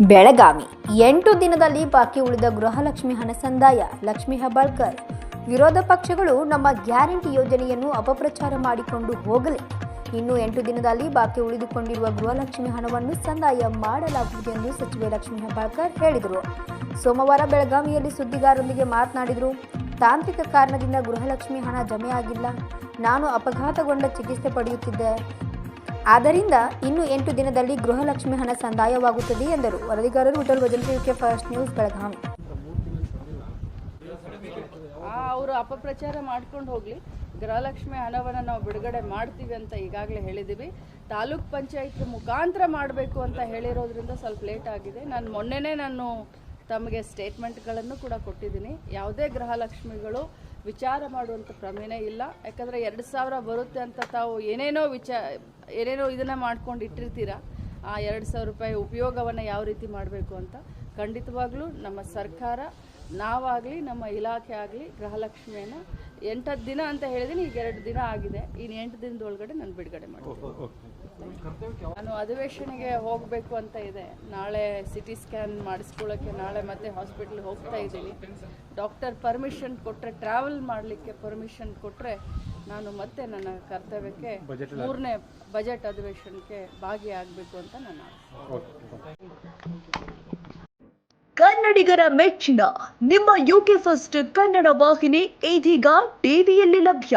ಬೆಳಗಾವಿ. ಎಂಟು ದಿನದಲ್ಲಿ ಬಾಕಿ ಉಳಿದ ಗೃಹಲಕ್ಷ್ಮಿ ಹಣ ಸಂದಾಯ. ಲಕ್ಷ್ಮಿ ಹೆಬ್ಬಾಳ್ಕರ್. ವಿರೋಧ ಪಕ್ಷಗಳು ನಮ್ಮ ಗ್ಯಾರಂಟಿ ಯೋಜನೆಯನ್ನು ಅಪಪ್ರಚಾರ ಮಾಡಿಕೊಂಡು ಹೋಗಲಿ. ಇನ್ನು ಎಂಟು ದಿನದಲ್ಲಿ ಬಾಕಿ ಉಳಿದುಕೊಂಡಿರುವ ಗೃಹಲಕ್ಷ್ಮಿ ಹಣವನ್ನು ಸಂದಾಯ ಮಾಡಲಾಗುವುದು ಎಂದು ಸಚಿವೆ ಲಕ್ಷ್ಮಿ ಹೆಬ್ಬಾಳ್ಕರ್ ಹೇಳಿದರು. ಸೋಮವಾರ ಬೆಳಗಾವಿಯಲ್ಲಿ ಸುದ್ದಿಗಾರರೊಂದಿಗೆ ಮಾತನಾಡಿದರು, ತಾಂತ್ರಿಕ ಕಾರಣದಿಂದ ಗೃಹಲಕ್ಷ್ಮಿ ಹಣ ಜಮೆಯಾಗಿಲ್ಲ. ನಾನು ಅಪಘಾತಗೊಂಡ ಚಿಕಿತ್ಸೆ ಪಡೆಯುತ್ತಿದ್ದೆ. ಆದ್ದರಿಂದ ಇನ್ನು ಎಂಟು ದಿನದಲ್ಲಿ ಗೃಹಲಕ್ಷ್ಮಿ ಹಣ ಸಂದಾಯವಾಗುತ್ತದೆ ಎಂದರು. ವರದಿಗಾರರು Bhajantri UK first news, Belagavi. ಅವರು ಅಪಪ್ರಚಾರ ಮಾಡ್ಕೊಂಡು ಹೋಗಲಿ. ಗೃಹಲಕ್ಷ್ಮಿ ಹಣವನ್ನು ನಾವು ಬಿಡುಗಡೆ ಮಾಡ್ತೀವಿ ಅಂತ ಈಗಾಗಲೇ ಹೇಳಿದ್ದೀವಿ ತಾಲೂಕ್ ಪಂಚಾಯತ್ ಮುಖಾಂತರ ಮಾಡಬೇಕು ಅಂತ ಹೇಳಿರೋದ್ರಿಂದ ಸ್ವಲ್ಪ ಲೇಟ್ ಆಗಿದೆ. ನಾನು ಮೊನ್ನೆನೇ ನಾನು ತಮಗೆ ಸ್ಟೇಟ್ಮೆಂಟ್ಗಳನ್ನು ಕೂಡ ಕೊಟ್ಟಿದ್ದೀನಿ. ಯಾವುದೇ ಗೃಹಲಕ್ಷ್ಮಿಗಳು ವಿಚಾರ ಮಾಡುವಂಥ ಪ್ರಮೇಯ ಇಲ್ಲ. ಯಾಕಂದರೆ ಎರಡು ಸಾವಿರ ಬರುತ್ತೆ ಅಂತ ತಾವು ಏನೇನೋ ವಿಚಾರ ಏನೇನೋ ಇದನ್ನು ಮಾಡ್ಕೊಂಡು ಇಟ್ಟಿರ್ತೀರ, ಆ ಎರಡು ಸಾವಿರ ರೂಪಾಯಿ ಉಪಯೋಗವನ್ನು ಯಾವ ರೀತಿ ಮಾಡಬೇಕು ಅಂತ ಖಂಡಿತವಾಗ್ಲೂ ನಮ್ಮ ಸರ್ಕಾರ, ನಾವಾಗಲಿ, ನಮ್ಮ ಇಲಾಖೆ ಆಗಲಿ ಗೃಹಲಕ್ಷ್ಮಿಯನ್ನು ಎಂಟತ್ತು ದಿನ ಅಂತ ಹೇಳಿದ್ದೀನಿ ಈಗ ಎರಡು ದಿನ ಆಗಿದೆ. ಇನ್ನು ಎಂಟು ದಿನದೊಳಗಡೆ ನಾನು ಬಿಡುಗಡೆ ಮಾಡ್ತೀನಿ. ನಾನು ಅಧಿವೇಶನಿಗೆ ಹೋಗಬೇಕು ಅಂತ ಇದೆ. ನಾಳೆ ಸಿ ಟಿ ಸ್ಕ್ಯಾನ್ ಮಾಡಿಸ್ಕೊಳ್ಳೋಕ್ಕೆ ನಾಳೆ ಮತ್ತೆ ಹಾಸ್ಪಿಟ್ಲ್ ಹೋಗ್ತಾ ಇದ್ದೀನಿ. ಡಾಕ್ಟರ್ ಪರ್ಮಿಷನ್ ಕೊಟ್ಟರೆ ಟ್ರಾವೆಲ್ ಮಾಡಲಿಕ್ಕೆ ಪರ್ಮಿಷನ್ ಕೊಟ್ಟರೆ ನಾನು ಮತ್ತೆ ನನ್ನ ಕರ್ತವ್ಯಕ್ಕೆ ಮೂರನೇ ಬಜೆಟ್ ಅಧಿವೇಶನಕ್ಕೆ ಭಾಗಿಯಾಗಬೇಕು ಅಂತ ನನ್ನ. ಕನ್ನಡಿಗರ ಮೆಚ್ಚಿನ ನಿಮ್ಮ ಯುಕೆ ಫಸ್ಟ್ ಕನ್ನಡ ವಾಹಿನಿ ಇದೀಗ ಟಿವಿಯಲ್ಲಿ ಲಭ್ಯ.